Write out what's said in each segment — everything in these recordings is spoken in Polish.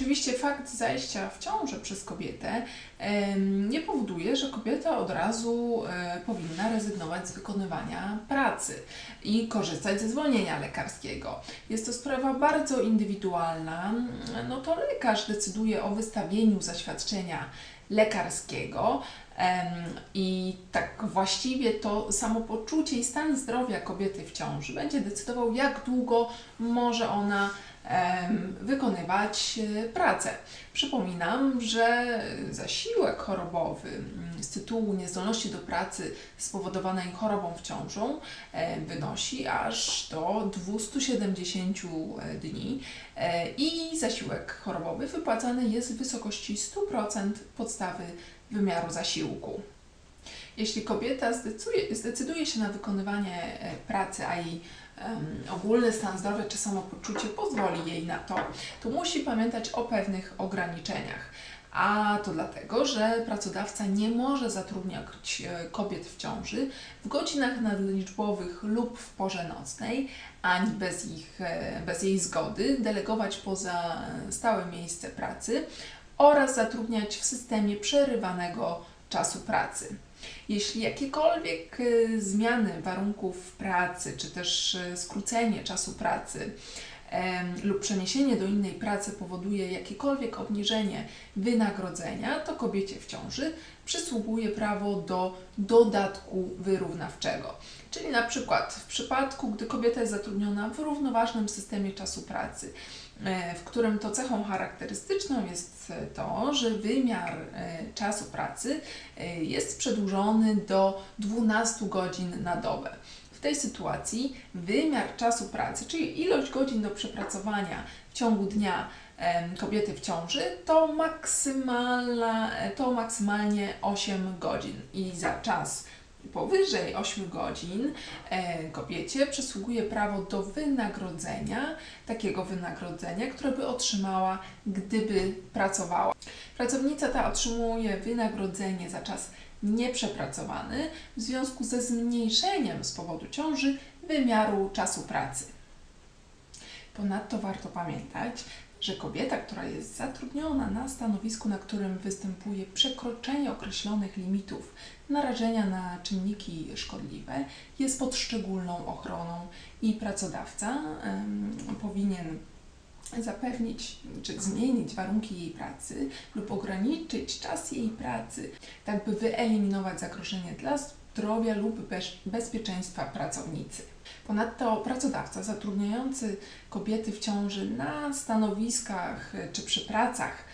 Oczywiście fakt zajścia w ciążę przez kobietę nie powoduje, że kobieta od razu e, powinna rezygnować z wykonywania pracy i korzystać ze zwolnienia lekarskiego. Jest to sprawa bardzo indywidualna. No to lekarz decyduje o wystawieniu zaświadczenia lekarskiego. I tak właściwie to samopoczucie i stan zdrowia kobiety w ciąży będzie decydował, jak długo może ona wykonywać e, pracę. Przypominam, że zasiłek chorobowy mm, z tytułu niezdolności do pracy spowodowanej chorobą w ciążą e, wynosi aż do 270 dni e, i zasiłek chorobowy wypłacany jest w wysokości 100% podstawy wymiaru zasiłku. Jeśli kobieta zdecyduje, zdecyduje się na wykonywanie e, pracy, a jej em, ogólny stan zdrowia czy samopoczucie pozwoli jej na to, to musi pamiętać o pewnych ograniczeniach. A to dlatego, że pracodawca nie może zatrudniać e, kobiet w ciąży w godzinach nadliczbowych lub w porze nocnej, ani bez, ich, e, bez jej zgody, delegować poza stałe miejsce pracy oraz zatrudniać w systemie przerywanego czasu pracy. Jeśli jakiekolwiek y, zmiany warunków pracy, czy też y, skrócenie czasu pracy lub przeniesienie do innej pracy powoduje jakiekolwiek obniżenie wynagrodzenia, to kobiecie w ciąży przysługuje prawo do dodatku wyrównawczego. Czyli na przykład w przypadku, gdy kobieta jest zatrudniona w równoważnym systemie czasu pracy, e, w którym to cechą charakterystyczną jest e, to, że wymiar e, czasu pracy jest przedłużony do 12 godzin na dobę. W tej sytuacji wymiar czasu pracy, czyli ilość godzin do przepracowania w ciągu dnia kobiety w ciąży, to, maksymalna, to maksymalnie 8 godzin. I za czas powyżej 8 godzin e, kobiecie przysługuje prawo do wynagrodzenia, takiego wynagrodzenia, które by otrzymała, gdyby pracowała. Pracownica ta otrzymuje wynagrodzenie za czas nieprzepracowany w związku ze zmniejszeniem z powodu ciąży wymiaru czasu pracy. Ponadto warto pamiętać, że kobieta, która jest zatrudniona na stanowisku, na którym występuje przekroczenie określonych limitów narażenia na czynniki szkodliwe, jest pod szczególną ochroną i pracodawca em, powinien zapewnić czy zmienić warunki jej pracy lub ograniczyć czas jej pracy, tak by wyeliminować zagrożenie dla zdrowia lub bez, bezpieczeństwa pracownicy. Ponadto pracodawca zatrudniający kobiety w ciąży na stanowiskach czy przy pracach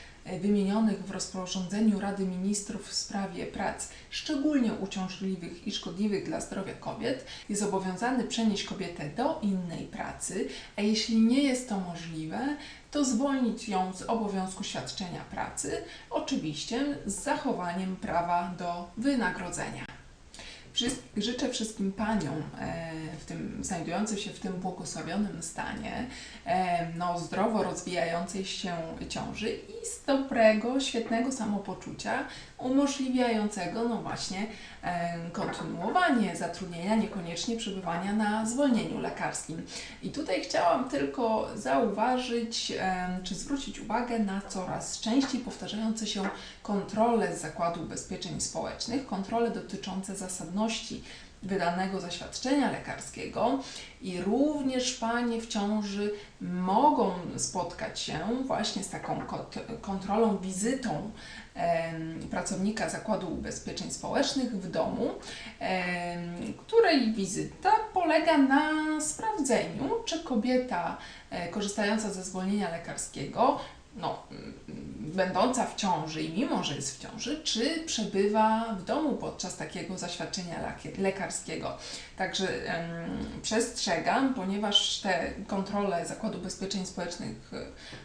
wymienionych w rozporządzeniu Rady Ministrów w sprawie prac szczególnie uciążliwych i szkodliwych dla zdrowia kobiet, jest zobowiązany przenieść kobietę do innej pracy, a jeśli nie jest to możliwe, to zwolnić ją z obowiązku świadczenia pracy, oczywiście z zachowaniem prawa do wynagrodzenia. Życzę wszystkim paniom e, w tym, znajdującym się w tym błogosławionym stanie e, no, zdrowo rozwijającej się ciąży i z dobrego, świetnego samopoczucia umożliwiającego no właśnie e, kontynuowanie zatrudnienia, niekoniecznie przebywania na zwolnieniu lekarskim. I tutaj chciałam tylko zauważyć, czy zwrócić uwagę na coraz częściej powtarzające się kontrole z Zakładu Ubezpieczeń Społecznych, kontrole dotyczące zasadności wydanego zaświadczenia lekarskiego i również panie w ciąży mogą spotkać się właśnie z taką kontrolą, wizytą pracownika Zakładu Ubezpieczeń Społecznych w domu, której wizyta polega na sprawdzeniu, czy kobieta e, korzystająca ze zwolnienia lekarskiego, no, będąca w ciąży i mimo, że jest w ciąży, czy przebywa w domu podczas takiego zaświadczenia lekarskiego. Także em, przestrzegam, ponieważ te kontrole Zakładu Ubezpieczeń Społecznych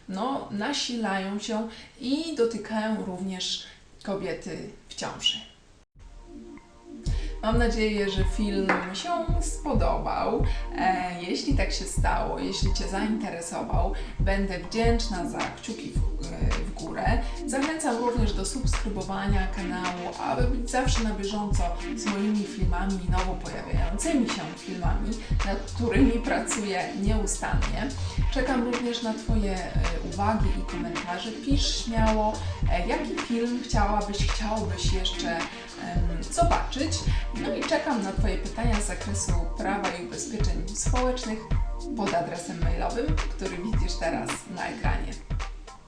no, nasilają się i dotykają również kobiety w ciąży. Mam nadzieję, że film się spodobał. E, jeśli tak się stało, jeśli Cię zainteresował, będę wdzięczna za kciuki w. Zachęcam również do subskrybowania kanału, aby być zawsze na bieżąco z moimi filmami nowo pojawiającymi się filmami, nad którymi pracuję nieustannie. Czekam również na Twoje e, uwagi i komentarze. Pisz śmiało, e, jaki film chciałabyś, chciałbyś jeszcze zobaczyć. No i czekam na Twoje pytania z zakresu prawa i ubezpieczeń społecznych pod adresem mailowym, który widzisz teraz na ekranie.